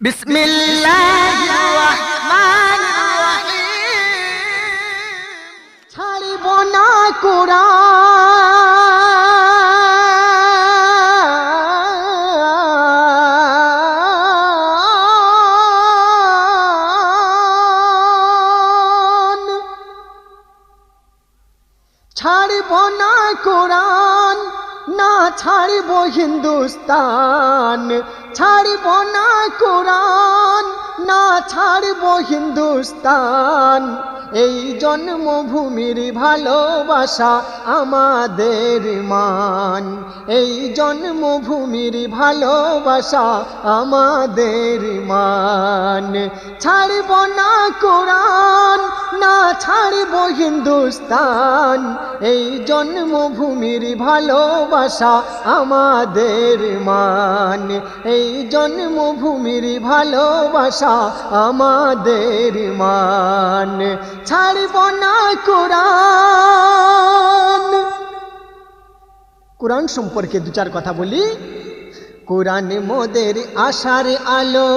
بسم الله الرحمن الرحيم ছাড়িব না কোরআন ছাড়িব না কোরআন না ছাড়িব হিন্দুস্তান ছাড়িব না কোরআন না ছাড়িব হিন্দুস্তান। এই জন্মভূমির ভালোবাসা আমাদের মান। এই জন্মভূমির ভালোবাসা আমাদের মান। ছাড়িব না কোরআন না ছাড়িব হিন্দুস্তান। এই জন্মভূমির ভালোবাসা আমাদের মান। এই জন্মভূমির ভালোবাসা আমাদের মান। ছাড়িব না কোরআন। কোরআন সম্পর্কে দু চার কথা বলি। কোরআন মোদের আশার আলো।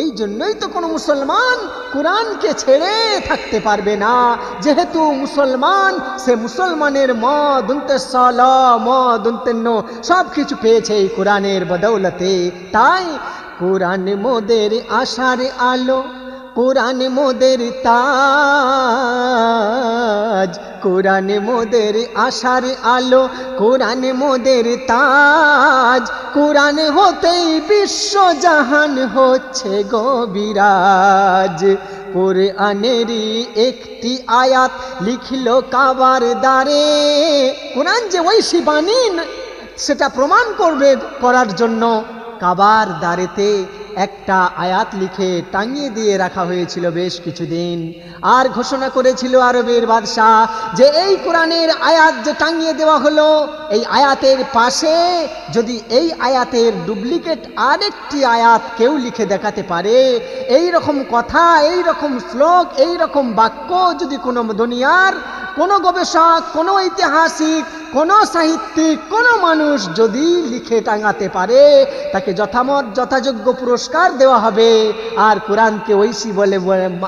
এই জন্যই তো কোনো মুসলমান কোরআনকে ছেড়ে থাকতে পারবে না। যেহেতু মুসলমান, সে মুসলমানের ম দুনতে সল ম দুনতেন্ন সব কিছু পেয়েছে এই কোরআনের বদৌলতে। তাই কোরআন মোদের আশার আলো, কোরআন মোদের তাজ। কোরআন মোদের আশার আলো, কোরআন মোদের তাজ। কোরআন হতেই বিশ্ব জাহান হচ্ছে গবিরাজ কোরআনেরই একটি আয়াত লিখল কাবার দ্বারে। কোরআন যে ঐশী বাণী, সেটা প্রমাণ করবে করার জন্য কাবার দ্বারেতে একটা আয়াত লিখে টাঙিয়ে দিয়ে রাখা হয়েছিল বেশ কিছুদিন। আর ঘোষণা করেছিল আরবের বাদশাহ যে এই কোরআনের আয়াত যে টাঙিয়ে দেওয়া হলো, এই আয়াতের পাশে যদি এই আয়াতের ডুপ্লিকেট আরেকটি আয়াত কেউ লিখে দেখাতে পারে, এই রকম কথা, এই রকম শ্লোক, এই রকম বাক্য যদি কোনো দুনিয়ার, কোনো গবেষক, কোনো ঐতিহাসিক, কোনো সাহিত্যিক, কোনো মানুষ যদি লিখে টাঙাতে পারে, তাকে যথামত, যথাযোগ্য পুরস্কার দেওয়া হবে। আর কোরআনকে ঐশী বলে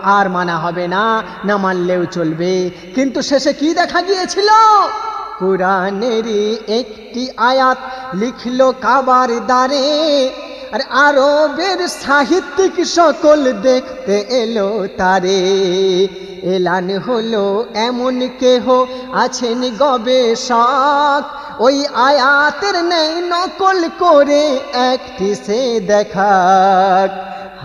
আর মানা হবে না না মানলেও চলবে। কিন্তু শেষে কি দেখা গিয়েছিল? কোরআনেরই একটি আয়াত লিখলো কাবার দ্বারে। আর আরবের সাহিত্যিক সকল দেখতে এলো তারে। এলান হলো এমন কেহ আছেন গবেষক। ওই আয়াতের নেই নকল করে একটি সে দেখাক।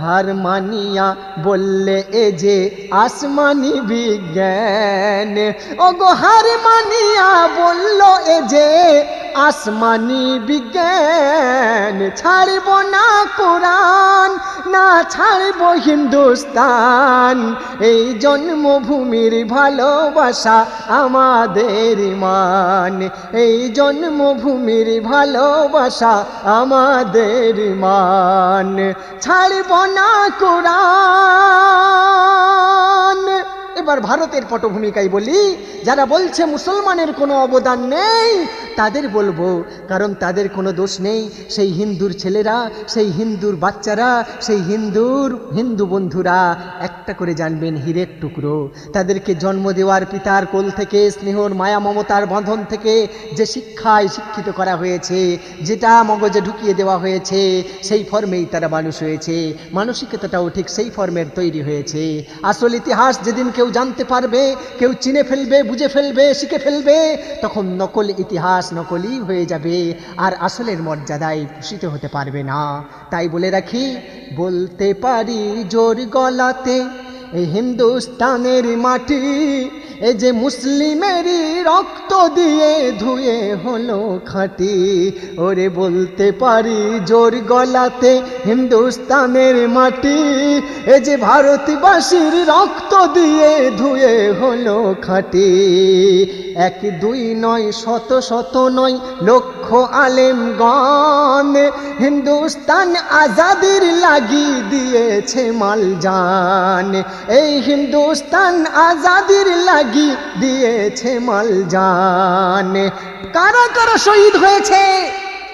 হার মানিয়া বললে, এ যে আসমানি বিজ্ঞান। ও গো হার মানিয়া বলল, এ যে আসমানি বিজ্ঞান। ছাড়ব না কোরআন, না ছাড়ব হিন্দুস্তান। এই জন্মভূমির ভালোবাসা আমাদের মান। এই জন্মভূমির ভালোবাসা আমাদের মান। ছাড়ব না কোরআন। এবার ভারতের পটভূমিকায় বলি, যারা বলছে মুসলমানের কোনো অবদান নেই, তাদের বলব, কারণ তাদের কোনো দোষ নেই। সেই হিন্দুর ছেলেরা, সেই হিন্দুর বাচ্চারা, সেই হিন্দুর হিন্দু বন্ধুরা, একটা করে জানবেন হীরের টুকরো। তাদেরকে জন্ম দেওয়ার পিতার কোল থেকে, স্নেহর মায়া মমতার বন্ধন থেকে যে শিক্ষায় শিক্ষিত করা হয়েছে, যেটা মগজে ঢুকিয়ে দেওয়া হয়েছে, সেই ফর্মেই তারা মানুষ হয়েছে। মানসিকতাটাও ঠিক সেই ফর্মের তৈরি হয়েছে। আসল ইতিহাস যেদিন কেউ জানতে পারবে, কেউ চিনে ফেলবে, বুঝে ফেলবে, শিখে ফেলবে, তখন নকল ইতিহাস নকলই হয়ে যাবে, আর আসলের মর্যাদায় ভূষিত হতে পারবে না। তাই বলে রাখি, বলতে পারি জোর গলাতে এই হিন্দুস্তানের মাটি এ যে মুসলিমেরই রক্ত দিয়ে ধুয়ে হলো খাঁটি। ওরে বলতে পারি জোর গলাতে হিন্দুস্তানের মাটি এ যে ভারতবাসীর রক্ত দিয়ে ধুয়ে হলো খাঁটি। এক, দুই নয়, শত শত নয়, লক্ষ আলেমগণ হিন্দুস্তান আজাদির লাগি দিয়েছে মালজান। এই হিন্দুস্তান আজাদির লাগি দিয়েছে মালজান। কারা কারা শহীদ হয়েছে?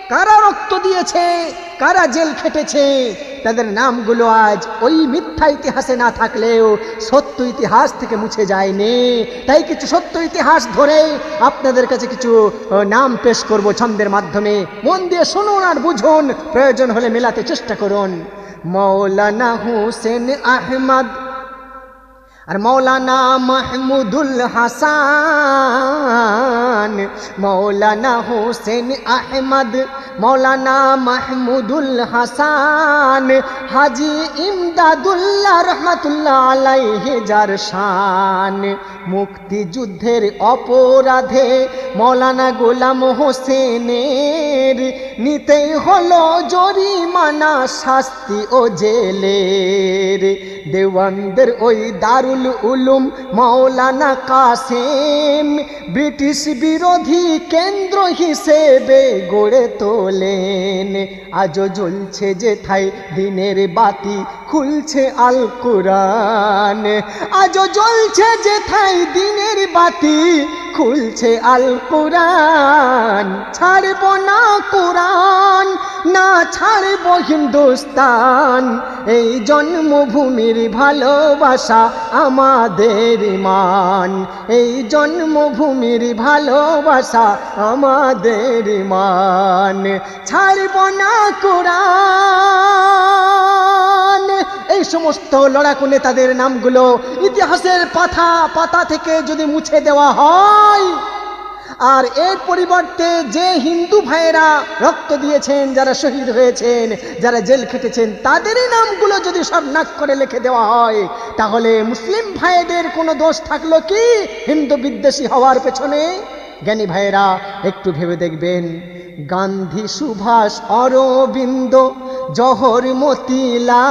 কারা রক্ত দিয়েছে? কারা জেল খেটেছে? তাদের নামগুলো আজ ওই মিথ্যা ইতিহাসে না থাকলেও সত্য ইতিহাস থেকে মুছে যায়নি। তাই কিছু সত্য ইতিহাস ধরে আপনাদের কাছে কিছু নাম পেশ করব ছন্দের মাধ্যমে। মন দিয়ে শুনুন আর বুঝুন। প্রয়োজন হলে মেলাতে চেষ্টা করুন। মৌলানা হুসেন আহমদ আর মৌলানা মাহমুদুল হাসান, মৌলানা হোসেন আহমদ, মৌলানা মাহমুদুল হাসান, হাজি ইমদাদুল্লাহ রহমতুল্লাহ আলাইহে যার মুক্তিযুদ্ধের অপরাধে মৌলানা গোলাম হোসেনের নিতেই হলো জরিমানা শাস্তি ও জেলের। দেওয়ানদের ওই দারুল উলুম মাওলানা কাসেম ব্রিটিশ বিরোধী কেন্দ্র হিসেবে গড়ে তোলেন। আজও জ্বলছে যে ঠাই দিনের বাতি খুলছে আল কোরআন। আজও জ্বলছে যে ঠাই দিনের বাতি, খুলছে আল কোরআন। ছাড়ব না কোরআন, না ছাড়ব হিন্দুস্তান। এই জন্মভূমির ভালোবাসা আমাদের মান। এই জন্মভূমির ভালোবাসা আমাদের মান। ছাড়ব না কোরআন। এই সমস্ত লড়াকু নেতাদের নামগুলো ইতিহাসের পাতা পাতা থেকে যদি মুছে দেওয়া হয়, আর এর পরিবর্তে যে হিন্দু ভাইয়েরা রক্ত দিয়েছেন, যারা শহীদ হয়েছেন, যারা জেল খেটেছেন, তাদেরই নামগুলো যদি সব নাক করে লিখে দেওয়া হয়, তাহলে মুসলিম ভাইদের কোনো দোষ থাকল কি হিন্দু বিদ্বেষী হওয়ার পেছনে? জ্ঞানী ভাইয়েরা একটু ভেবে দেখবেন গান্ধী সুভাষ অরবিন্দ জহর মতিলাল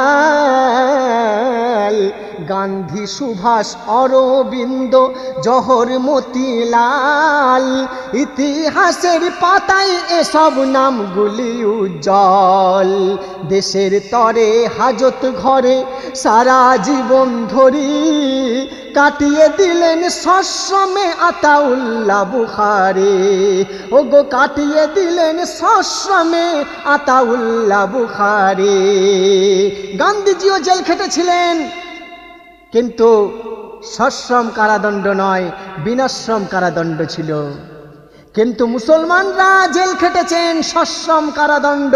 গান্ধী সুভাষ অরবিন্দ, জহর মতিলাল। ইতিহাসের পাতায় এসব নামগুলি উজ্জ্বল। দেশের তরে হাজত ঘরে সারা জীবন ধরি। কাটিয়ে দিলেন সশ্রমে আতাউল্লাহ বুখারে। ও গো কাটিয়ে দিলেন সশ্রমে আতাউল্লাহ বুখারে। গান্ধীজিও জেল খেটেছিলেন। কিন্তু সশ্রম কারাদণ্ড নয়, বিনাশ্রম কারাদণ্ড ছিল। কিন্তু মুসলমানরা জেল খেটেছেন সশ্রম কারাদণ্ড।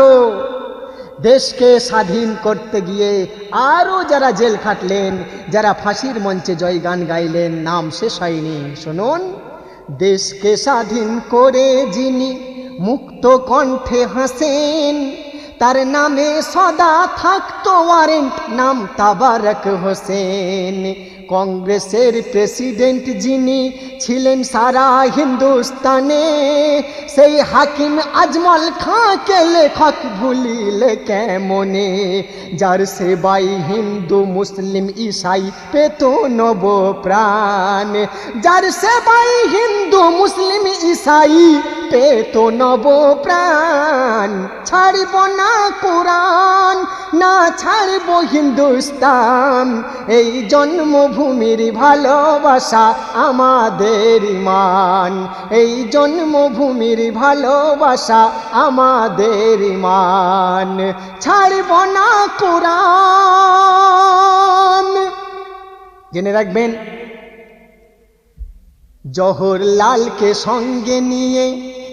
দেশকে স্বাধীন করতে গিয়ে আরও যারা জেল খাটলেন, যারা ফাঁসির মঞ্চে জয়গান গাইলেন, নাম শেষ হয়নি। শুনুন, দেশকে স্বাধীন করে যিনি মুক্ত কণ্ঠে হাসেন তার নামে সদা থাকতো ওয়ারেন্ট নাম তাবারক হোসেন। কংগ্রেসের প্রেসিডেন্ট যিনি ছিলেন সারা হিন্দুস্তানে, সেই হাকিম আজমল খাঁকে লেখক ভুলিলে কেমনে? যার সেবাই হিন্দু মুসলিম ইসাই পেত নব প্রাণ যার সেবাই হিন্দু মুসলিম ইসাই পেত নব প্রাণ ছাড়ব না কোরআন, না ছাড়ব হিন্দুস্তান, এই জন্মভূমির ভালোবাসা আমাদের মান। এই জন্মভূমির ভালোবাসা আমাদের মান। ছাড়ব না কোরআন। জেনে রাখবেন, জহরলালকে সঙ্গে নিয়ে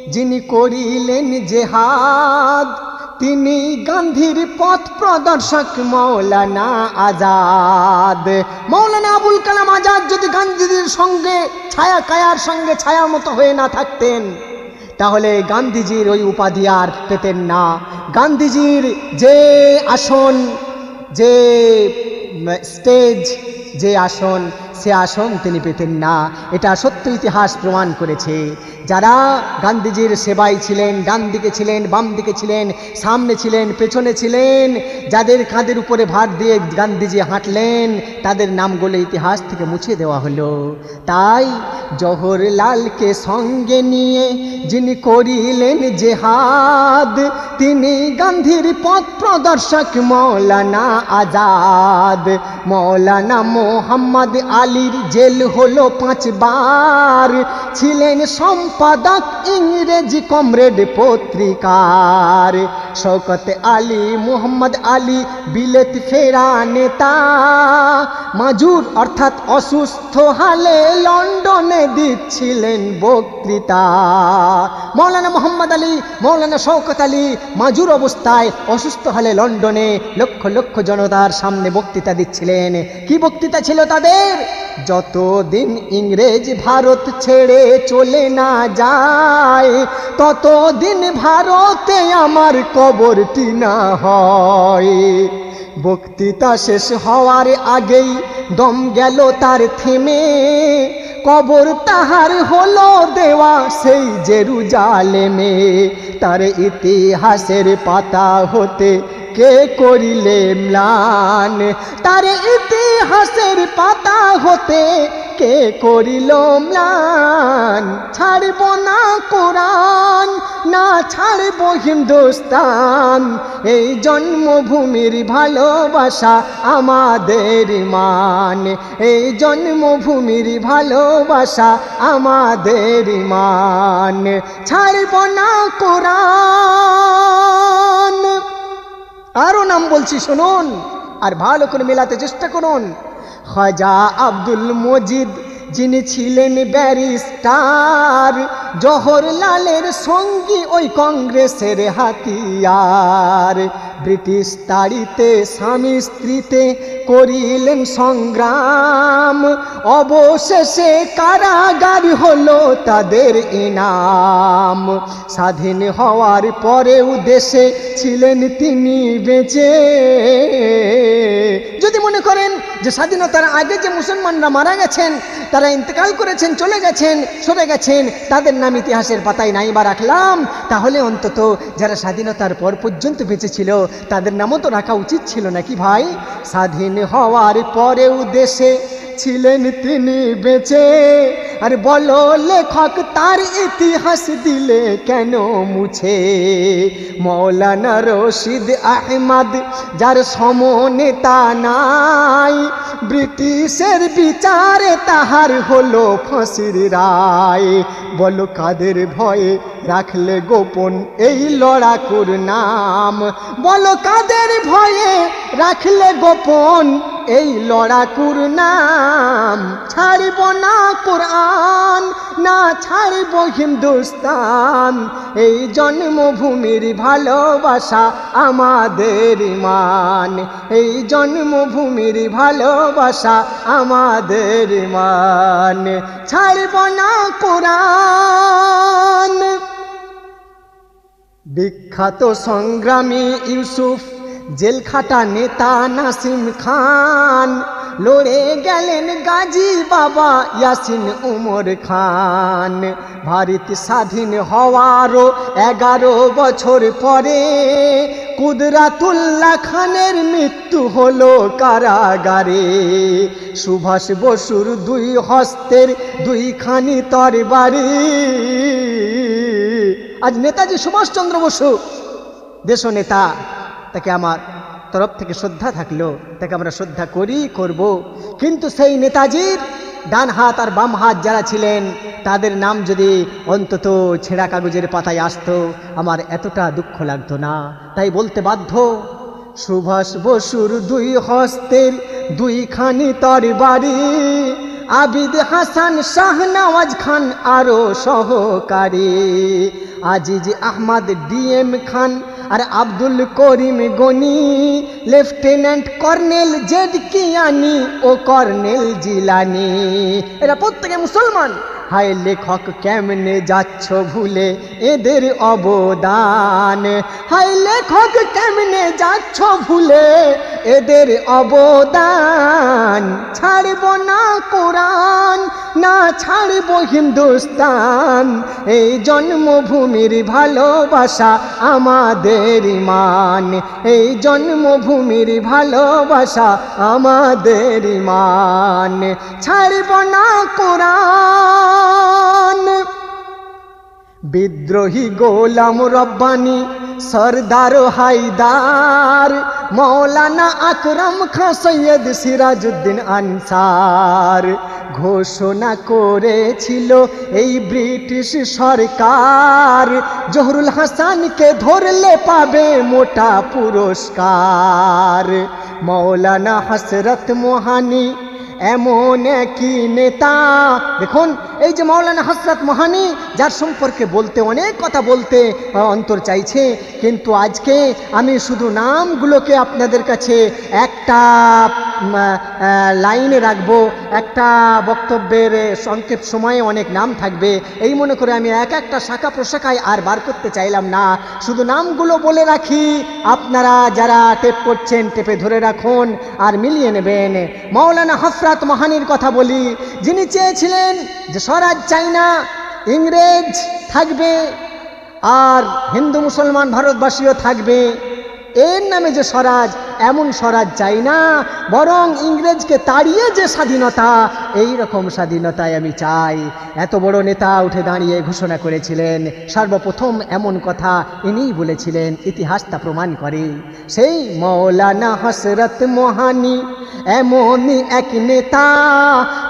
যিনি করিলেন জেহাদ তিনি গান্ধীর পথ প্রদর্শক মৌলানা আজাদ। মৌলানা আবুল কালাম আজাদ যদি গান্ধীজির সঙ্গে, ছায়া কায়ার সঙ্গে ছায়া মতো হয়ে না থাকতেন, তাহলে গান্ধীজির ওই উপাধি আর পেতেন না। গান্ধীজির যে আসন, যে স্টেজ যে আসন সে আসন তিনি পেতেন না। এটা সত্য ইতিহাস প্রমাণ করেছে। যারা গান্ধীজির সেবাই ছিলেন, ডান দিকে ছিলেন, বাম দিকে ছিলেন, সামনে ছিলেন, পেছনে ছিলেন, যাদের কাঁধের উপরে ভার দিয়ে গান্ধীজি হাঁটলেন, তাদের নামগুলো ইতিহাস থেকে মুছে দেওয়া হলো। তাই জওহরলালকে সঙ্গে নিয়ে যিনি করিলেন জেহাদ, তিনি গান্ধীর পথ প্রদর্শক মৌলানা আজাদ, মৌলানা মোহাম্মদ আলী আলীর জেল হলো পাঁচবার। ছিলেন সম্পাদক ইংরেজি কমরেড পত্রিকার। শওকত আলী, মোহাম্মদ আলী, বিলেত ফেরা নেতা। মাজুর অর্থাৎ অসুস্থ হালে লন্ডনে দিচ্ছিলেন বক্তৃতা। মৌলানা মোহাম্মদ আলী, মৌলানা শওকত আলী মাজুর অবস্থায় অসুস্থ হলে লন্ডনে লক্ষ লক্ষ জনতার সামনে বক্তৃতা দিচ্ছিলেন। কি বক্তৃতা ছিল তাদের? যতদিন ইংরেজ ভারত ছেড়ে চলে না যায়, ততদিন ভারতে আমার কবরটি না হয়। বক্তৃতা শেষ হওয়ার আগেই দম গেল তার থেমে। কবর তাহার হলো দেওয়া সেই জেরুজালেমে। তার ইতিহাসের পাতা হতে কে করিলে ম্লান? তার ইতিহাসের পাতা হতে কে করিল ম্লান? ছাড়ব না কোরআন, না ছাড়ব হিন্দুস্তান। এই জন্মভূমির ভালোবাসা আমাদের মান। এই জন্মভূমির ভালোবাসা আমাদের মান। ছাড়ব না কোরআন। আরও নাম বলছি শুনুন। আর ভালো করে মেলাতে চেষ্টা করুন। খাজা আব্দুল মজিদ যিনি ছিলেন ব্যারিস্টার, জওহরলালের সঙ্গী ওই কংগ্রেসের হাতিয়ার। ব্রিটিশ তাড়িতে স্বামী স্ত্রীতে করিলেন সংগ্রাম। অবশেষে কারাগার হলো তাদের ইনাম। স্বাধীন হওয়ার পরেও দেশে ছিলেন তিনি বেঁচে। যদি মনে করেন যে স্বাধীনতার আগে যে মুসলমানরা মারা গেছেন, তারা ইন্তেকাল করেছেন, চলে গেছেন, সরে গেছেন, তাদের নাম ইতিহাসের পাতায় নাই বা রাখলাম। তাহলে অন্তত যারা স্বাধীনতার পর পর্যন্ত বেঁচে ছিল, তাদের নামও তো রাখা উচিত ছিল নাকি ভাই? স্বাধীন হওয়ার পরেও দেশে ছিলেন তিনি বেঁচে। আর বলো, লেখক তার ইতিহাস দিলে কেন মুছে? মৌলানা রশিদ আহমদ, যার সমনেতা নাই, ব্রিটিশের বিচারে তাহার হলো ফাঁসির রায়। বলো, কাদের ভয়ে রাখলে গোপন এই লড়াকুর নাম। বলো কাদের ভয়ে রাখলে গোপন এই লড়াকুর নাম? ছাড়ব না কোরআন, না ছাড়ব হিন্দুস্তান। এই জন্মভূমির ভালোবাসা আমাদের মান। এই জন্মভূমির ভালোবাসা আমাদের মান। ছাড়ব না কোরআন। বিখ্যাত সংগ্রামী ইউসুফ, জেলখাটা নেতা নাসিম খান, লড়ে গেলেন গাজী বাবা ইয়াসিন উমর খান। ভারত স্বাধীন হওয়ারও এগারো বছর পরে কুদরাতুল্লাহ খানের মৃত্যু হলো কারাগারে। সুভাষ বসুর দুই হস্তের দুইখানি তরবারি। আজ নেতাজি সুভাষচন্দ্র বসু, দেশ নেতা, তাকে আমার তরফ থেকে শ্রদ্ধা থাকল, তাকে আমরা শ্রদ্ধা করি করব। কিন্তু সেই নেতাজির ডান হাত আর বাম হাত যারা ছিলেন, তাদের নাম যদি অন্তত ছেঁড়া কাগজের পাতায় আসতো, আমার এতটা দুঃখ লাগতো না। তাই বলতে বাধ্য, সুভাষ বসুর দুই হস্তের দুইখানি তরবারি আবিদ হাসান শাহনওয়াজ খান আরও সহকারী। আজিজ আহমদ ডিএম খান আর Abdul Karim Gani. Lieutenant colonel Z Kiani ও কর্নেল জিলানি। এরা প্রত্যেকে মুসলমান। হায় লেখক কেমনে যাচ্ছ ভুলে এদের অবদান। হায় লেখক কেমনে যাচ্ছ ভুলে এদের অবদান ছাড়ব না কোরআন, না ছাড়ব হিন্দুস্তান। এই জন্মভূমির ভালোবাসা আমাদের মান এই জন্মভূমির ভালোবাসা আমাদের মান ছাড়ব না কোরআন। বিদ্রোহী গোলাম রব্বানি সরদার হায়দার, মৌলানা আকরম খাঁ সৈয়দ সিরাজউদ্দিন আনসার। ঘোষণা করেছিল এই ব্রিটিশ সরকার, জহরুল হাসানকে ধরলে পাবে মোটা পুরস্কার। মৌলানা হসরত মোহানি এমন কি নেতা। দেখুন, এই যে মৌলানা হসরত মহানি, যার সম্পর্কে বলতে, অনেক কথা বলতে অন্তর চাইছে, কিন্তু আজকে আমি শুধু নামগুলোকে আপনাদের কাছে একটা লাইনে রাখব। একটা বক্তব্যের সংক্ষেপ সময়ে অনেক নাম থাকবে। এই মনে করে আমি এক একটা শাখা প্রশাখায় আর বার করতে চাইলাম না। শুধু নামগুলো বলে রাখি। আপনারা যারা টেপ করছেন, টেপে ধরে রাখুন আর মিলিয়ে নেবেন। মৌলানা হফরাত মহানির কথা বলি। যিনি চেয়েছিলেন যে স্বরাজ চাই না, ইংরেজ থাকবে আর হিন্দু মুসলমান ভারতবাসীও থাকবে। এর নামে যে স্বরাজ এমন স্বরাজ চাই না, বরং ইংরেজকে তাড়িয়ে যে স্বাধীনতা এই রকম স্বাধীনতায় আমি চাই। এত বড় নেতা উঠে দাঁড়িয়ে ঘোষণা করেছিলেন, সর্বপ্রথম এমন কথা ইনিই বলেছিলেন, ইতিহাস তা প্রমাণ করে। সেই মৌলানা হসরত মোহানি, এমনই এক নেতা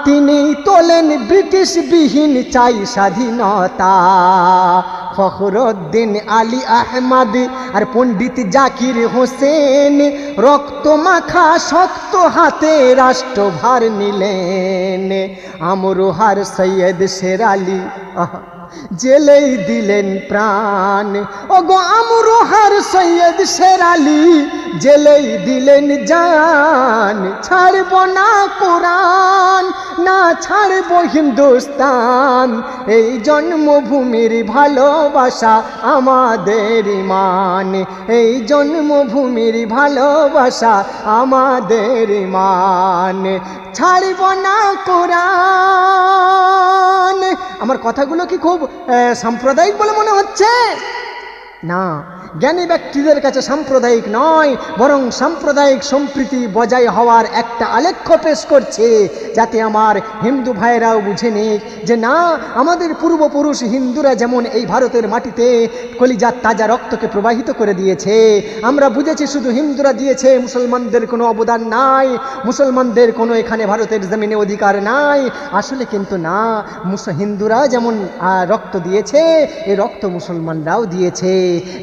তিনি তোলেন ব্রিটিশ বিহীন চাই স্বাধীনতা। ফখরুদ্দিন আলী আহমদ আর পণ্ডিত জাকির হোসেন। রক্ত মাখা শক্ত হাতে রাষ্ট্রভার নিলেন। আমরোহার সৈয়দ শের আলী। আহা। জেলেই দিলেন প্রাণ। ওগো আমরোহার সৈয়দ শেরালি জেলেই দিলেন জান। ছাড়ব না কোরআন, না ছাড়ব হিন্দুস্তান। এই জন্মভূমির ভালোবাসা আমাদের ইমান। এই জন্মভূমির ভালোবাসা আমাদের ইমান। ছাড়ব না কোরআন। আমার কথাগুলো কি খুব সাম্প্রদায়িক বলে মনে হচ্ছে? না জ্ঞানী ব্যক্তিদের কাছে সাম্প্রদায়িক নয়, বরং সাম্প্রদায়িক সম্প্রীতি বজায় হওয়ার একটা আলেখ্য পেশ করছে, যাতে আমার হিন্দু ভাইয়েরাও বুঝে নিক যে না, আমাদের পূর্বপুরুষ হিন্দুরা যেমন এই ভারতের মাটিতে কলিজার তাজা রক্তকে প্রবাহিত করে দিয়েছে, আমরা বুঝেছি শুধু হিন্দুরা দিয়েছে, মুসলমানদের কোনো অবদান নাই, মুসলমানদের কোনো এখানে ভারতের জমিনে অধিকার নাই, আসলে কিন্তু না হিন্দুরা যেমন রক্ত দিয়েছে এই রক্ত মুসলমানরাও দিয়েছে,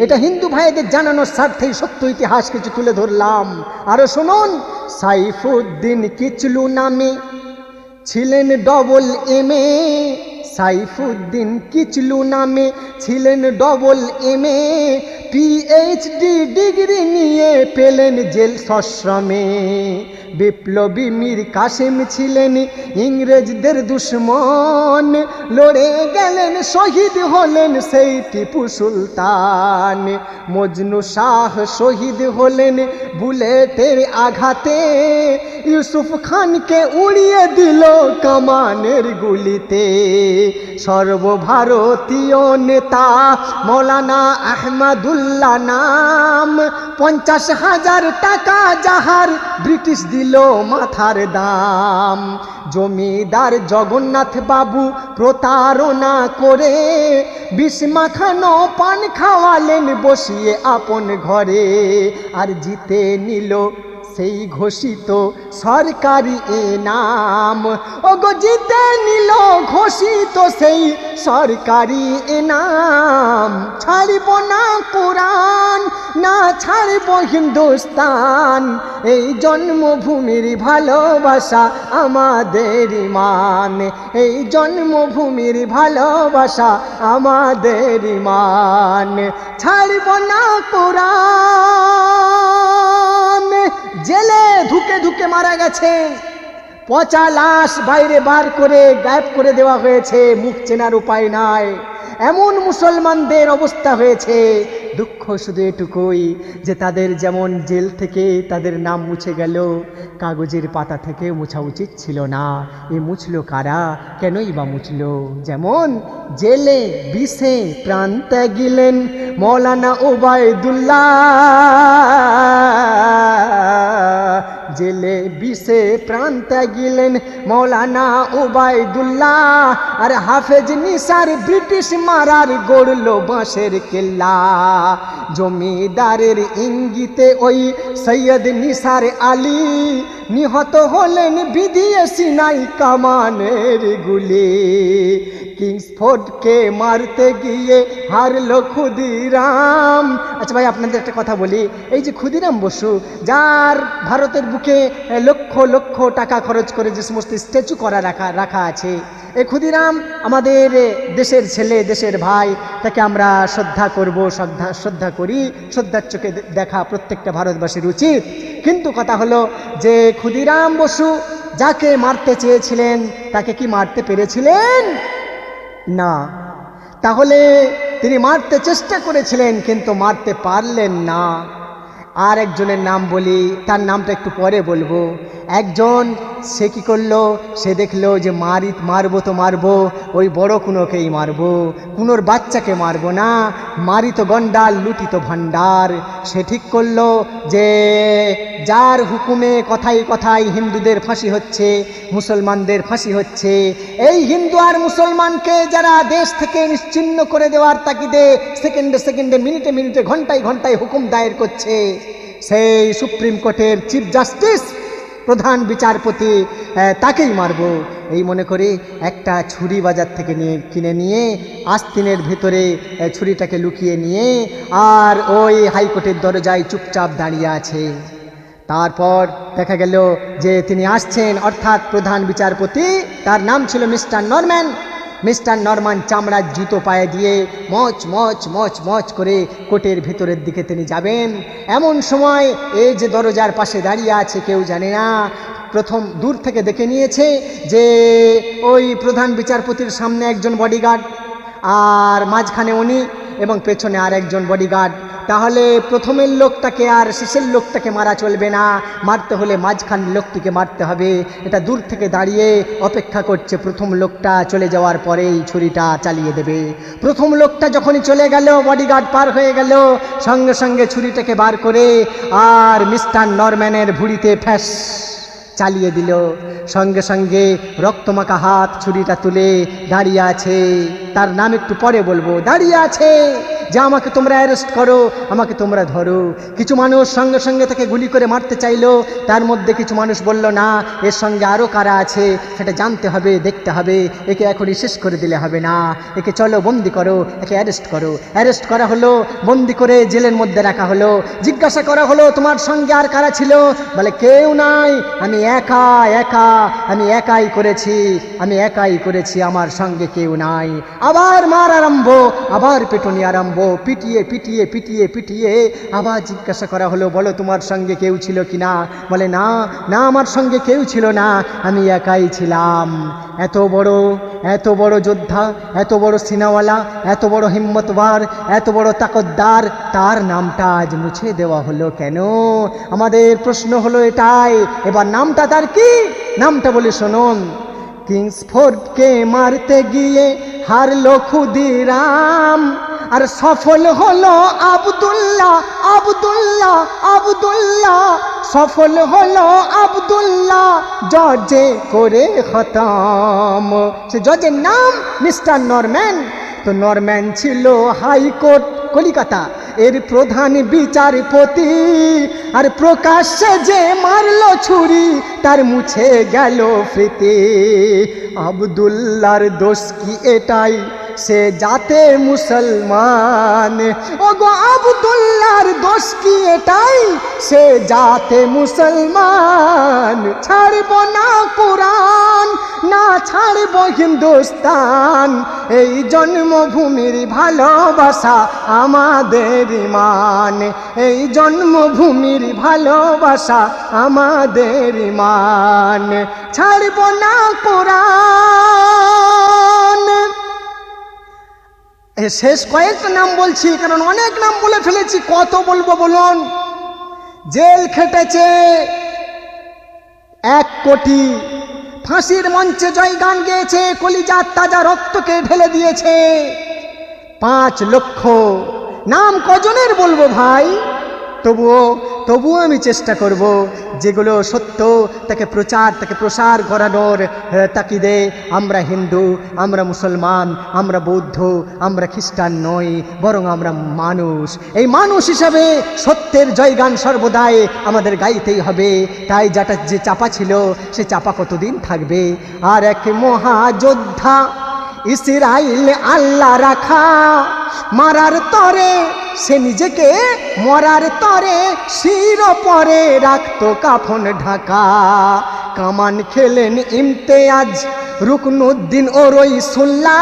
এটা হিন্দু ভাইদের জানানোর স্বার্থেই সত্য ইতিহাস কিছু তুলে ধরলাম। আরও শুনুন, সাইফুদ্দিন কিচলু নামে ছিলেন double M A. Saifuddin Kitchlew নামে ছিলেন double M A. PhD degree নিয়ে পেলেন জেল সশ্রমে। বিপ্লবী মীর কাসেম ছিলেন ইংরেজদের দুশ্মন। লড়ে গেলেন, শহীদ হলেন সেই টিপু সুলতান। মজনু শাহ শহীদ হলেন বুলেটের আঘাতে। ইউসুফ খানকে উড়িয়ে দিল কামানের গুলিতে। সর্বভারতীয় নেতা মৌলানা আহমদুল্লাহ নাম। পঞ্চাশ হাজার টাকা যাহার ব্রিটিশ দিল মাথার দাম। জমিদার জগন্নাথ বাবু প্রতারণা করে বিষমাখানো পান খাওয়ালেন, বসিয়ে আপন ঘরে। আর জিতে নিল সেই ঘোষিত সরকারি এ নাম। ওগো জিতে নিল ঘোষিত সেই সরকারি এ নাম। ছাড়ব না কোরআন, না ছাড়ব হিন্দুস্তান। এই জন্মভূমির ভালোবাসা আমাদের মান এই জন্মভূমির ভালোবাসা আমাদের মান ছাড়ব না কোরআন। জেলে ধুকে ধুকে মারা গেছে। পচা লাশ বাইরে বার করে গায়েব করে দেওয়া হয়েছে, মুখ চেনার উপায় নাই। এমন মুসলমানদের অবস্থা হয়েছে, দুঃখ শুধু এটুকুই যে তাদের যেমন জেল থেকে তাদের নাম মুছে গেল, কাগজের পাতা থেকে মোছা উচিত ছিল না। এ মুছল কারা? কেনই বা মুছল? যেমন জেলে বিষে প্রাণ ত্যাগিলেন মৌলানা ওবায়দুল্লাহ। জেলে বিষে প্রাণ ত্যাগিলেন মৌলানা উবায়দুল্লাহ। আর হাফেজ নিসার ব্রিটিশ মারার গড়ল বাঁশের কেল্লা। জমিদারের ইঙ্গিতে ওই সৈয়দ নিসার আলী নিহত হলেন বিধিয়ে সিনাই কামানের গুলি। কিংসফোর্ডকে মারতে গিয়ে হারলো ক্ষুদিরাম। আচ্ছা ভাই, আপনাদের একটা কথা বলি। এই যে ক্ষুদিরাম বসু, যার ভারতের বুকে লক্ষ লক্ষ টাকা খরচ করে যে সমস্ত স্ট্যাচু করা রাখা রাখা আছে। এই ক্ষুদিরাম, আমাদের দেশের ছেলে, দেশের ভাই, তাকে আমরা শ্রদ্ধা করব, শ্রদ্ধা শ্রদ্ধা করি, শ্রদ্ধার চোখে দেখা প্রত্যেকটা ভারতবাসীর উচিত। কিন্তু কথা হলো যে ক্ষুদিরাম বসু যাকে মারতে চেয়েছিলেন, তাকে কি মারতে পেরেছিলেন? না। তাহলে তিনি মারতে চেষ্টা করেছিলেন, কিন্তু মারতে পারলেন না। আর একজনের নাম বলি তার নামটা একটু পরে বলব। একজন সে কি করল? সে দেখল যে মারি মারবো তো মারবো, ওই বড় কুনোকেই মারবো, কুনোর বাচ্চাকে মারবো না, মারি তো গন্ডাল লুটি তো ভাণ্ডার সে ঠিক করল যে যার হুকুমে কথাই কথাই হিন্দুদের ফাঁসি হচ্ছে, মুসলমানদের ফাঁসি হচ্ছে, এই হিন্দু আর মুসলমানকে যারা দেশ থেকে নিশ্চিন্ন করে দেওয়ার তাগিদে সেকেন্ডে সেকেন্ডে, মিনিটে মিনিটে, ঘন্টায় ঘন্টায় হুকুম দায়ের করছে, সেই সুপ্রিম কোর্টের চিফ জাস্টিস প্রধান বিচারপতি তাকেই মারব। এই মনে করে একটা ছুরি বাজার থেকে নিয়ে, কিনে নিয়ে, আস্তিনের ভেতরে ছুরিটাকে লুকিয়ে নিয়ে, আর ওই হাইকোর্টের দরজায় চুপচাপ দাঁড়িয়ে আছে। তারপর দেখা গেল যে তিনি আসছেন, অর্থাৎ প্রধান বিচারপতি, তার নাম ছিল মিস্টার নরম্যান। মিস্টার নরমান চামড়ার জুতো পায়ে দিয়ে মচ মচ মচ মচ করে কোটের ভেতরের দিকে তিনি যাবেন। এমন সময় এই যে দরজার পাশে দাঁড়িয়ে আছে কেউ জানে না, প্রথম দূর থেকে দেখে নিয়েছে যে ওই প্রধান বিচারপতির সামনে একজন বডিগার্ড আর মাঝখানে উনি এবং পেছনে আর একজন বডিগার্ড তাহলে প্রথমের লোকটাকে আর শেষের লোকটাকে মারা চলবে না। মারতে হলে মাঝখান লোকটিকে মারতে হবে। এটা দূর থেকে দাঁড়িয়ে অপেক্ষা করছে প্রথম লোকটা। চলে যাওয়ার পরেই ছুরিটা চালিয়ে দেবে। প্রথম লোকটা যখনই চলে গেল বডিগার্ড পার হয়ে গেল, সঙ্গে সঙ্গে ছুরিটাকে বার করে আর মিস্টার নরম্যানের ভুড়িতে ফ্যাস চালিয়ে দিল। সঙ্গে সঙ্গে রক্তমাখা হাত ছুরিটা তুলে দাঁড়িয়ে আছে। তার নাম একটু পরে বলব। দাঁড়িয়ে আছে। যে আমাকে তোমরা অ্যারেস্ট করো, আমাকে তোমরা ধরো। কিছু মানুষ সঙ্গে সঙ্গে তাকে গুলি করে মারতে চাইলো, তার মধ্যে কিছু মানুষ বলল, না, এর সঙ্গে আরও কারা আছে? সেটা জানতে হবে, দেখতে হবে। একে এখনই শেষ করে দিলে হবে না। একে চলো, বন্দি করো, একে অ্যারেস্ট করো। অ্যারেস্ট করা হলো, বন্দি করে জেলের মধ্যে রাখা হলো। জিজ্ঞাসা করা হলো, তোমার সঙ্গে আর কারা ছিল? বলে, কেউ নাই। আমি একা একা, আমি একাই করেছি, আমি একাই করেছি, আমার সঙ্গে কেউ নাই। আবার মার আরম্ভ, আবার পেটনি আরম্ভ। পিটিয়ে পিটিয়ে পিটিয়ে পিটিয়ে আবার জিজ্ঞাসা করা হলো, বলো তোমার সঙ্গে কেউ ছিল কি না বলে, না না, আমার সঙ্গে কেউ ছিল না, আমি একাই ছিলাম। এত বড় এত বড় যোদ্ধা, এত বড় সিনাওয়ালা এত বড় হিম্মতবার এত বড় তাকতদার, তার নামটা আজ মুছে দেওয়া হলো কেন? আমাদের প্রশ্ন হলো এটাই। এবার নামটা তার কি? নামটা বলে শুনুন। কিংসফোর্ডকে মারতে গিয়ে হারলো ক্ষুদিরাম। আর সফল হলো আবদুল্লাহ আবদুল্লাহ আবদুল্লাহ। সফল হলো আবদুল্লাহ, জজে করে খতম। সে জজের নাম মিস্টার নরম্যান। তো নরম্যান ছিল হাইকোর্ট কলিকাতা, এর প্রধান বিচারপতি। আর প্রকাশ্যে যে মারল ছুরি, তার মুছে গেল ফ্রিতে আবদুল্লার দোষ কি এটাই? সে যাতে মুসলমান। ও গো আবদুল্লার দোষ কি এটাই? সে যাতে মুসলমান। ছাড়ব না কোরআন, না ছাড়ব হিন্দুস্তান। এই জন্মভূমির ভালোবাসা আমাদের মান এই জন্মভূমির ভালোবাসা আমাদের মান ছাড়ব না কোরআন। শেষ কয়েকটা নাম বলছি, কারণ অনেক নাম বলে ফেলেছি। কত বলব বলুন? জেল খেটেছে এক কোটি। ফাঁসির মঞ্চে জয় গান গেয়েছে কলিজার তাজা রক্তকে ঢেলে দিয়েছে। পাঁচ লক্ষ। নাম কজনের বলব ভাই? তবুও তবুও আমি চেষ্টা করব যেগুলো সত্য তাকে প্রচার তাকে প্রসার করানোর আহ, তাকিদে। আমরা হিন্দু আমরা মুসলমান আমরা বৌদ্ধ আমরা খ্রিস্টান নই বরং আমরা মানুষ। এই মানুষ হিসাবে সত্যের জয়গান সর্বদাই আমাদের গাইতেই হবে। তাই যেটা যে চাপা ছিল সে চাপা কতদিন থাকবে? আর এক মহাযোদ্ধা ইসরাইল আল্লাহ রাখা। মারার তরে সে নিজেকে মরার তরে শির পরে রাখত কাফন ঢাকা। কামান খেলেন ইমতেয়াজ, রুকনুদ্দিন ওরই সুল্লা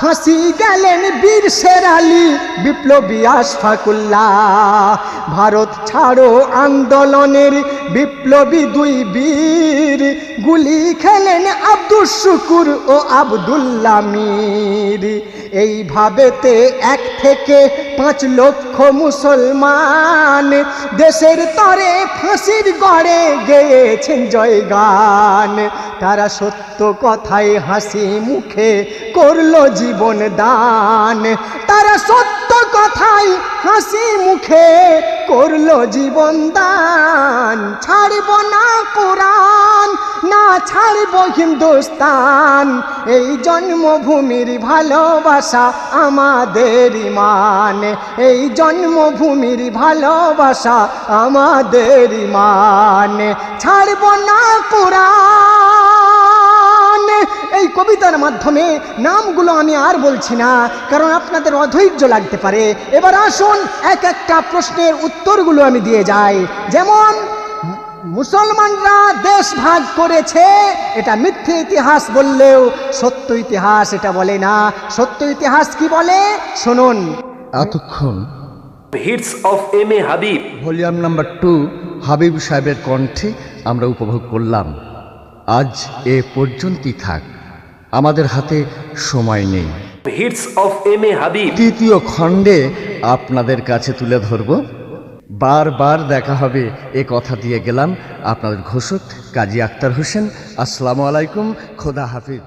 ফাঁসি গেলেন বীর শের আলী, বিপ্লবী আশফাকুল্লাহ। ভারত ছাড়ো আন্দোলনের বিপ্লবী দুই বীর গুলি খেলেন আব্দুল শুকুর ও আবদুল্লা মীর। এইভাবেতে এক থেকে পাঁচ লক্ষ মুসলমান দেশের তরে ফাঁসির গড়ে গেয়েছেন জয়গান। তারা সত্য কথায় হাসি মুখে করল জীবন দান। তারা সত্য কথায় হাসি মুখে করল জীবন দান। ছাড়ব না কোরআন, না ছাড়ব হিন্দুস্তান। এই জন্মভূমির ভালোবাসা আমাদের ইমান। এই জন্মভূমির ভালোবাসা আমাদের ইমান। ছাড়ব না কোরআন এই কবিতার মাধ্যমে নামগুলো আমি আর বলছি না কারণ আপনাদের অধৈর্য লাগতে পারে। এবার আসুন এক একটা প্রশ্নের উত্তরগুলো আমি দিয়ে যাই। যেমন মুসলমানরা দেশ ভাগ করেছে এটা মিথ্যে ইতিহাস বললেও সত্য ইতিহাস এটা বলে না। সত্য ইতিহাস কি বলে? শুনুন। এতক্ষণ hits of M A Habib volume number two Habib সাহেবের কণ্ঠে আমরা উপভোগ করলাম। আজ এ পর্যন্তই থাক। আমাদের হাতে সময় নেই। Hits of M A Habib তৃতীয় খণ্ডে আপনাদের কাছে তুলে ধরব। বারবার দেখা হবে এ কথা দিয়ে গেলাম। আপনাদের ঘোষক কাজী আক্তার হোসেন আসসালামু আলাইকুম খোদা হাফিজ।